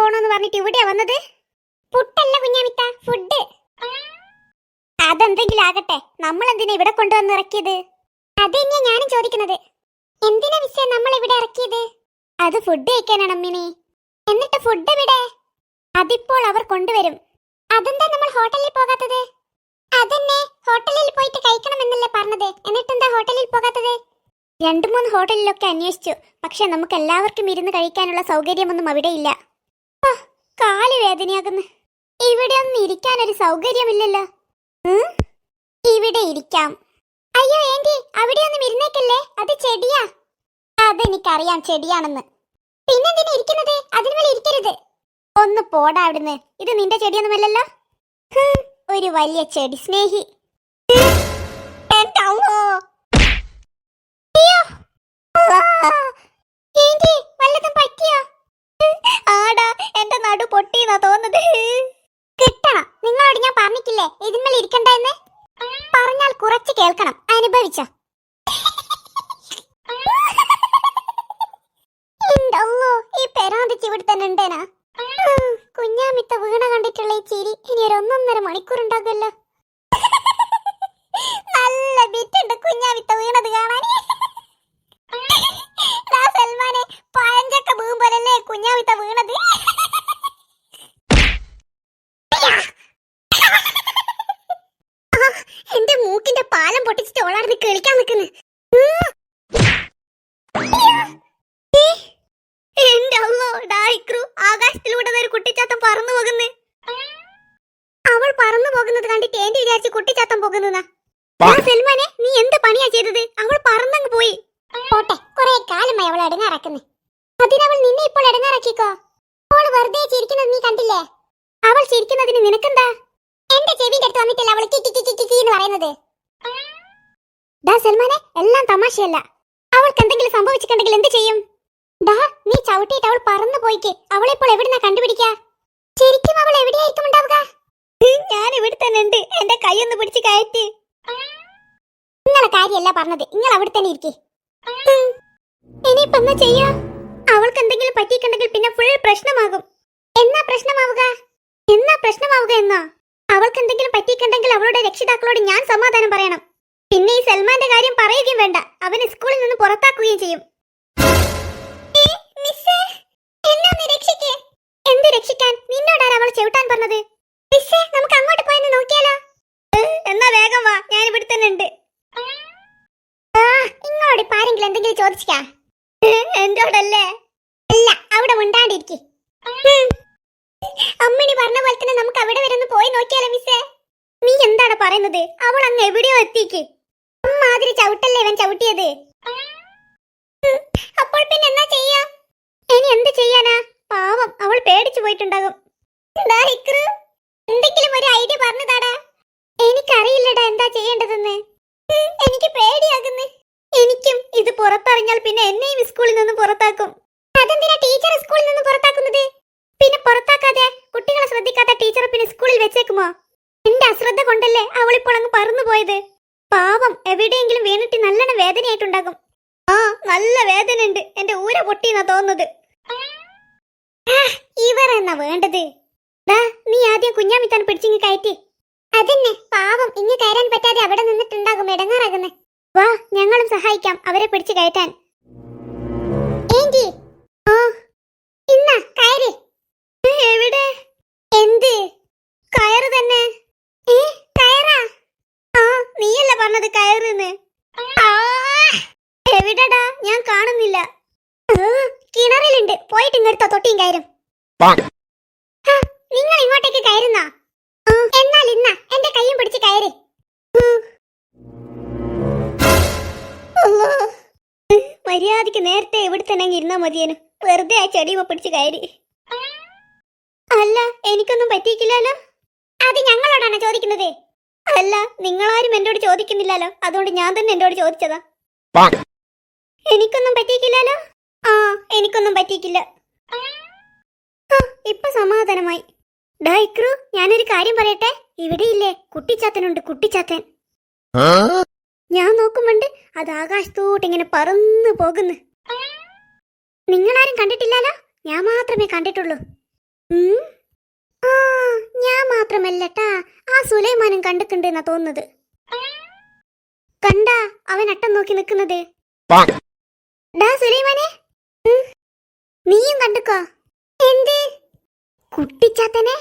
പോണോന്ന് പറഞ്ഞിട്ട് ഇവിടെ വന്നത്? പുട്ടല്ല കുഞ്ഞാമിത്ത ഫുഡ് അതെന്തെങ്കിലും ആകട്ടെ നമ്മൾ എന്തിനാ ഇവിടെ കൊണ്ടുവന്ന് ഇറക്കിയത്? അത് തന്നെയാ ഞാനും ചോദിക്കുന്നത്. എന്തിനാ മിസ്സേ നമ്മൾ ഇവിടെ ഇറക്കിയത്? അത് ഫുഡ് കഴിക്കാനാണ് അമ്മിനി എന്നിട്ട് ഫുഡ് ഇവിടെ അതിപ്പോൾ അവർ കൊണ്ടുവരും. അതെന്താ നമ്മൾ ഹോട്ടലിൽ പോകാത്തത്? അതെന്നെ ഹോട്ടലിൽ പോയിട്ട് കഴിക്കണമെന്നല്ലേ പറഞ്ഞത്. എന്നിട്ടെന്താ ഹോട്ടലിൽ പോകാത്തത്? രണ്ടു മൂന്ന് ഹോട്ടലിലൊക്കെ അന്വേഷിച്ചു. പക്ഷെ നമുക്ക് എല്ലാവർക്കും ഇരുന്ന് കഴിക്കാനുള്ള സൗകര്യമൊന്നും അവിടെ ഇല്ല. ആ, കാൽ വേദനയാകുന്നു. ഇവിടെ ഒന്നും ഇരിക്കാൻ ഒരു സൗകര്യമില്ലല്ലോ? ഇവിടെ ഇരിക്കാം. അയ്യോ ഏന്റി അവിടെ ഒന്നും ഇരുന്നേക്കല്ലേ? അത് ചെടിയാ. അതെനിക്കറിയാം ചെടിയാണെന്ന്. പിന്നെന്തിനാ ഇരിക്കുന്നത്? അതിനുമേൽ ഇരിക്കരുത്. ഒന്ന് പോടാ അവിടുന്ന്. ഇത് നിന്റെ ചെടിയൊന്നുമല്ലല്ലോ. ഒരു വലിയ ചെടി സ്നേഹി ഹും, എന്റെ അമ്മോ. അയ്യോ. ആ, ഏന്റി, വല്ലതും പറ്റിയോ ഹും, ആടാ എന്റെ നടു പൊട്ടിയെന്നാ തോന്നുന്നത്? കിട്ടണം. നിങ്ങളോട് ഞാൻ പറഞ്ഞിട്ടില്ലേ? ഇതിന്മേൽ ഇരിക്കണ്ടെന്ന്? പറഞ്ഞാൽ കുറച്ച് കേൾക്കണം. അനുഭവിച്ചോ? ഈ പെരാന്തിച്ച് ഇവിടെ തന്നെ ഉണ്ടേനാ? കുഞ്ഞാമിത്ത വീണ കണ്ടിട്ടുള്ള ഈ ചിരി ഇനി ഒരു ഒന്നൊന്നര മണിക്കൂർ ഉണ്ടാകുമല്ലോ നല്ല ബിറ്റുണ്ട് കുഞ്ഞാമിത്ത വീണത് കാണാൻ. സൽമാനെ പഴഞ്ചക്ക വീഴും പോലല്ലേ കുഞ്ഞാമിത്ത വീണത് ആ, എന്റെ മൂക്കിന്റെ പാലം പൊട്ടിച്ചിട്ട് ഓളാടുന്ന് കളിക്കാൻ നിൽക്കുന്നു എന്റെ അല്ലോ ഡായിക്രു ആകാശത്തിലൂടെ ഒരു കുട്ടിച്ചാത്തൻ പറന്നു പോകുന്നു. അവൾ പറന്നു പോകുന്നത് കണ്ടിട്ട് എന്റെ വിചാരിച്ച് കുട്ടിച്ചാത്തം പോകുന്നതാ? സൽമാനെ നീ എന്ത് പണിയാ ചെയ്തത്? അവൾ പറന്നങ്ങ് പോയി. പോട്ടെ കുറെ കാലമായി അവൾ അടങ്ങാറാക്കുന്നു. അതിനവൾ നിന്നെ ഇപ്പോൾ അടങ്ങാറാക്കിക്കോ? അവൾ വെറുതെ ചിരിക്കുന്നത് നീ കണ്ടില്ലേ? അവൾ ചിരിക്കുന്നതിന് നിനക്കെന്താ? എന്റെ ചെവിന്റെ അടുത്ത് വന്നിട്ടില്ല അവൾ കിക്കി കിക്കി കിക്കി എന്ന് പറയുന്നത്? ഡാ സൽമാനെ എല്ലാം തമാശയല്ല. അവൾക്ക് എന്തെങ്കിലും സംഭവിച്ചിട്ടുണ്ടെങ്കിൽ എന്ത് ചെയ്യും? ഡാ നീ ചവിട്ടിയിട്ട് അവൾ പറന്നു പോയിക്ക്. അവളെ ഇപ്പോൾ എവിടുന്നാ കണ്ടുപിടിക്കാ? ശരിക്കും അവൾ എവിടെയായിരിക്കും ഉണ്ടാവുക? ഞാൻ ഇവിടെ തന്നെ ഉണ്ട് എന്റെ ഒന്ന് പിടിച്ച് കയറ്റി. നിങ്ങളെ കാര്യമല്ല പറഞ്ഞത്. നിങ്ങൾ അവിടെ തന്നെ ഇരിക്കേ. ഇനിയിപ്പോ ചെയ്യാ? അവൾക്ക് എന്തെങ്കിലും പറ്റിയിട്ടുണ്ടെങ്കിൽ പിന്നെ ഫുൾ പ്രശ്നമാകും. എന്നാ പ്രശ്നമാവുക? എന്നാ പ്രശ്നമാവുക എന്നാ? അവൾക്ക് എന്തെങ്കിലും പറ്റിയിട്ടുണ്ടെങ്കിൽ അവളുടെ രക്ഷിതാക്കളോട് ഞാൻ സമാധാനം പറയണം. പിന്നെ ഈ സൽമാന്റെ കാര്യം പറയുകയും വേണ്ട. അവനെ സ്കൂളിൽ നിന്ന് പുറത്താക്കുകയും ചെയ്യും. അവൾ പറഞ്ഞത്. മിസ്സേ നമുക്ക് അങ്ങോട്ട് നോക്കിയാലോ? എന്നാ വേഗം വാ ഞാൻ ഉണ്ട്. എന്തെങ്കിലും അല്ല അവിടെ അമ്മിണി പറഞ്ഞ പോലെ തന്നെ നമുക്ക് അവിടെ വരെ പോയി നോക്കിയാലോ മിസ്സേ? നീ എന്താണ് പറയുന്നത്? അവൾ അങ്ങ് എവിടെയോ എത്തിക്ക്. അമ്മാതിരി ചവിട്ടല്ലേ ഇവൻ ചവിട്ടിയത്? അപ്പോൾ പിന്നെ എന്നാ ചെയ്യാ? ഇനി എന്ത് ചെയ്യാനാ? പാവം അവൾ പേടിച്ചു പോയിട്ടുണ്ടാകും. എന്തെങ്കിലും ഒരു ഐഡിയ പറഞ്ഞതാടാ. എനിക്കറിയില്ലടാ എന്താ ചെയ്യേണ്ടതെന്ന്. എനിക്ക് പേടിയാകുന്നു. എനിക്കും ഇത് പുറത്തറിഞ്ഞാൽ പിന്നെ എന്നെയും സ്കൂളിൽ നിന്ന് പുറത്താക്കും. അതെന്തിനാ ടീച്ചർ സ്കൂളിൽ നിന്ന് പുറത്താക്കുന്നത്? പിന്നെ പുറത്താക്കാതെ കുട്ടികളെ ശ്രദ്ധിക്കാത്ത ടീച്ചർ പിന്നെ സ്കൂളിൽ വെച്ചേക്കുമോ? എന്റെ അശ്രദ്ധ കൊണ്ടല്ലേ അവളിപ്പോൾ അങ്ങ് പറന്നു പോയത് പാവം എവിടെയെങ്കിലും വീണിട്ട് നല്ലോണം വേദനയായിട്ടുണ്ടാകും. ആ നല്ല വേദന ഉണ്ട് എന്റെ ഊര പൊട്ടിയെന്നാ തോന്നുന്നത്. ഇവർ എന്നാ വേണ്ടത്? നീ ആദ്യം കുഞ്ഞാമിത്താൻ പിടിച്ചിങ്ങ് കയറ്റി. അതന്നെ പാവം ഇങ്ങ് കയറാൻ പറ്റാതെ അവിടെ നിന്നിട്ടുണ്ടാകും ഇടങ്ങാറാകുന്നേ. വാ ഞങ്ങളും സഹായിക്കാം അവരെ പിടിച്ചു കയറ്റാൻ. പറഞ്ഞത് കയറുന്ന്. എവിടെടാ? ഞാൻ കാണുന്നില്ല. കിണറിലുണ്ട്. പോയിട്ട് ഇങ്ങടുത്തോ തൊട്ടിയും കയറും. നിങ്ങൾ ഇങ്ങോട്ടേക്ക് കയറുന്നാ? എന്നാൽ ഇന്ന എന്റെ കൈയും പിടിച്ച് കയറി. മര്യാദയ്ക്ക് നേരത്തെ ഇവിടെ തന്നെ ഇരുന്നാ മതിയേനു. വെറുതെ ആ ചെടിയുമ പിടിച്ച് കയറി. അല്ല എനിക്കൊന്നും പറ്റിയിട്ടില്ലല്ലോ അത് ഞങ്ങളോടാണ് ചോദിക്കുന്നത്? അല്ല നിങ്ങളാരും എന്നോട് ചോദിക്കുന്നില്ലല്ലോ. അതുകൊണ്ട് ഞാൻ തന്നെ എന്നോട് ചോദിച്ചതാ. എനിക്കൊന്നും പറ്റിയിക്കില്ലല്ലോ ആ എനിക്കൊന്നും പറ്റിയിക്കില്ല ഇപ്പൊ സമാധാനമായി. ഡൈക്രു ഞാനൊരു കാര്യം പറയട്ടെ? ഇവിടെ ഇല്ലേ കുട്ടിച്ചാത്തനുണ്ട് കുട്ടിച്ചാത്തൻ? ഞാൻ നോക്കുമ്പോണ്ട് അത് ആകാശത്തോട്ട് ഇങ്ങനെ പറന്നു പോകുന്നു. നിങ്ങളാരും കണ്ടിട്ടില്ലല്ലോ? ഞാൻ മാത്രമേ കണ്ടിട്ടുള്ളൂ. ആ. ഞാൻ മാത്രമല്ലട്ടാ ആ സുലൈമാനും കണ്ടിട്ടുണ്ടെന്നാ തോന്നുന്നത്. കണ്ടാ അവൻ അട്ടം നോക്കി നിൽക്കുന്നത്. ഡാ സുലൈമാനെ. നീയും കണ്ടുക്കോ. എന്ത്? കുട്ടിച്ചാത്തനെ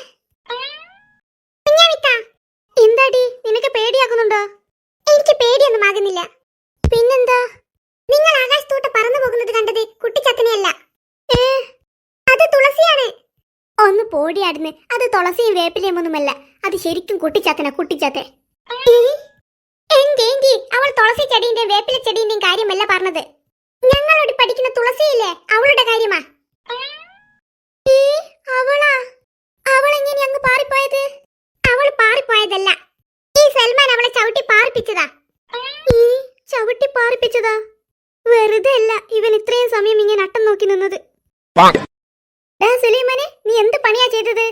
എന്താടി നിനക്ക് പേടിയാകുന്നുണ്ടോ എനിക്ക് പേടിയൊന്നും ആകുന്നില്ല പിന്നെന്താ നിങ്ങൾ ആകാശത്തോട്ട് പറന്നു പോകുന്നത് കണ്ടത് കുട്ടിച്ചാത്തനെയല്ല ഏ അത് തുളസിയാണ് ഒന്ന് അത് തുളസിയും വേപ്പിലയും ഒന്നുമല്ല. അത് ശരിക്കും കുട്ടിച്ചാത്തന കുട്ടിച്ചാത്തെ എങ്കി അവൾ തുളസി ചെടീന്റെയും വേപ്പില ചെടിന്റെയും കാര്യമല്ല പറഞ്ഞത്. ഞങ്ങളോട് പഠിക്കുന്ന തുളസിയില്ലേ അവളുടെ കാര്യമാ. അവളാ? അവൾ എങ്ങനെ അങ്ങ് പാറിപ്പോയത്? അവൾ പാറിപ്പോയതല്ല. ഈ സൽമാൻ അവളെ ചവിട്ടി പാറിപ്പിച്ചതാ. ഈ ചവിട്ടി പാറിപ്പിച്ചതാ? വെറുതെ അല്ല ഇവൻ ഇത്രയും സമയം ഇങ്ങനെ അട്ടം നോക്കി നിന്നത്. സുലൈമാനെ നീ എന്ത് പണിയാ ചെയ്തത്?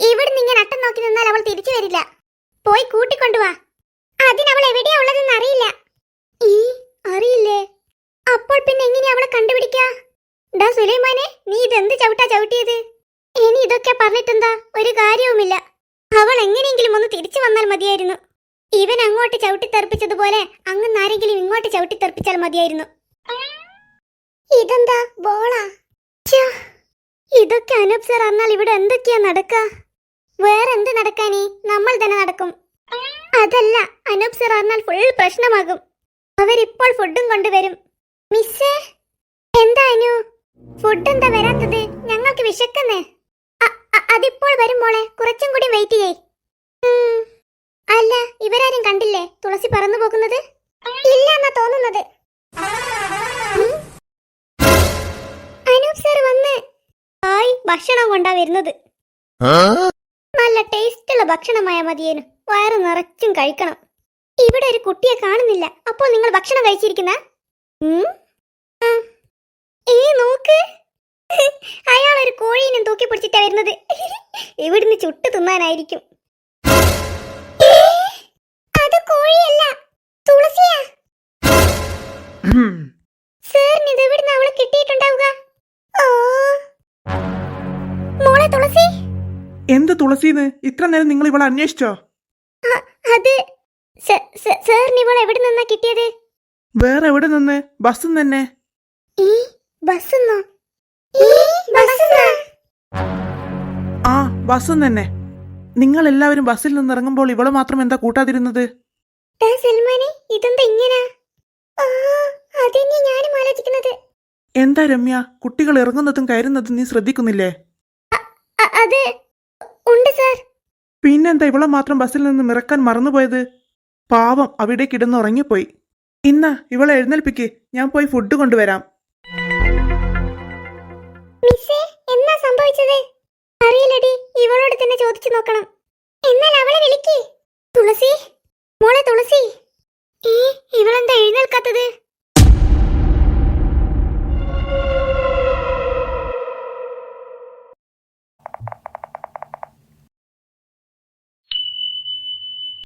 ഇവിടുന്ന് ഇങ്ങനെ അട്ടം നോക്കി നിന്നാൽ അവൾ തിരിച്ചു വരില്ല. പോയി കൂട്ടിക്കൊണ്ടുവാ അതിനവൾ എവിടെയാ ഉള്ളതെന്ന് അറിയില്ല. ഈ അറിയില്ലേ? അപ്പോൾ പിന്നെ എങ്ങനെയാ അവളെ കണ്ടുപിടിക്കാ? ഡാ സുലൈമാനെ നീ ഇതെന്ത് ചവിട്ടാ ചവിട്ടിയത്? ഇനി ഇതൊക്കെ പറഞ്ഞിട്ടെന്താ? ഒരു കാര്യവുമില്ല. അവൾ എങ്ങനെയെങ്കിലും ഒന്ന് തിരിച്ചു വന്നാൽ മതിയായിരുന്നു. ഇവൻ അങ്ങോട്ട് ചവിട്ടിത്തെറിപ്പിച്ചതുപോലെ അങ്ങ് ആരെങ്കിലും ഇങ്ങോട്ട് ചവിട്ടിത്തെറിപ്പിച്ചാൽ മതിയായിരുന്നു. ഇതെന്താ ബോളാ? ഇതൊക്കെ അനൂപ് സർ അറിഞ്ഞാൽ ഇവിടെ എന്തൊക്കെയാ നടക്ക? വേറെ എന്ത് നടക്കാനേ? നമ്മൾ തന്നെ നടക്കും. അതല്ല അനൂപ് സർ അറിഞ്ഞാൽ ഫുൾ പ്രശ്നമാകും. അവരിപ്പോൾ ഫുഡും കൊണ്ടുവരും. മിസ്സേ എന്താ അനു? ഫുഡ് എന്താ വരാത്തത്? ഞങ്ങൾക്ക് വിശക്കുന്നേ? അതിപ്പോൾ വരും മോളെ. കുറച്ചും കൂടി വെയിറ്റ് ചെയ്യേ. അല്ല ഇവരാരും കണ്ടില്ലേ? തുളസി പറന്നു പോകുന്നത്? ഇല്ല എന്നാ തോന്നുന്നത്. അനൂപ് സർ ഭക്ഷണം കൊണ്ടാ വരുന്നത്. നല്ല ടേസ്റ്റുള്ള ഭക്ഷണമായ മതിയേനു. വയറ് നിറച്ചും കഴിക്കണം. ഇവിടെ ഒരു കുട്ടിയെ കാണുന്നില്ല. അപ്പോൾ നിങ്ങൾ ഭക്ഷണം കഴിച്ചിരിക്കുന്ന? ഈ നോക്ക്. അയാൾ ഒരു കോഴീനെ തൂക്കി പിടിച്ചിട്ടാ വരുന്നത്. ഇവിടുന്ന് ചുട്ടു തിന്നാനായിരിക്കും. അത് കോഴിയല്ല. തുളസി? എന്ത് തുളസിന്ന്? ഇത്ര നേരം നിങ്ങൾ ഇവളെ അന്വേഷിച്ചോ? അത്. സാറിന് ഇവൾ എവിടെ നിന്നാ കിട്ടിയത്? വേറെ എവിടെ നിന്ന്? ബസ് തന്നെ ആ ബസ്സും തന്നെ നിങ്ങൾ എല്ലാവരും ബസ്സിൽ നിന്ന് ഇറങ്ങുമ്പോൾ ഇവൾ മാത്രം എന്താ കൂട്ടാതിരുന്നത്? എന്താ രമ്യ? കുട്ടികൾ ഇറങ്ങുന്നതും കയറുന്നതും നീ ശ്രദ്ധിക്കുന്നില്ലേ? അത് ഉണ്ട് സാർ. പിന്നെന്താ ഇവളെ മാത്രം ബസ്സിൽ നിന്ന് ഇറക്കാൻ മറന്നുപോയത്? പാവം അവിടെ കിടന്ന് ഉറങ്ങിപ്പോയി. ഇന്ന ഇവളെ എഴുന്നേൽപ്പിക്ക്. ഞാൻ പോയി ഫുഡ് കൊണ്ടുവരാം. മിസ്സേ എന്നാ സംഭവിച്ചത്? അറിയില്ലടി ഇവളോട് തന്നെ ചോദിച്ചു നോക്കണം. എന്നാൽ അവളെ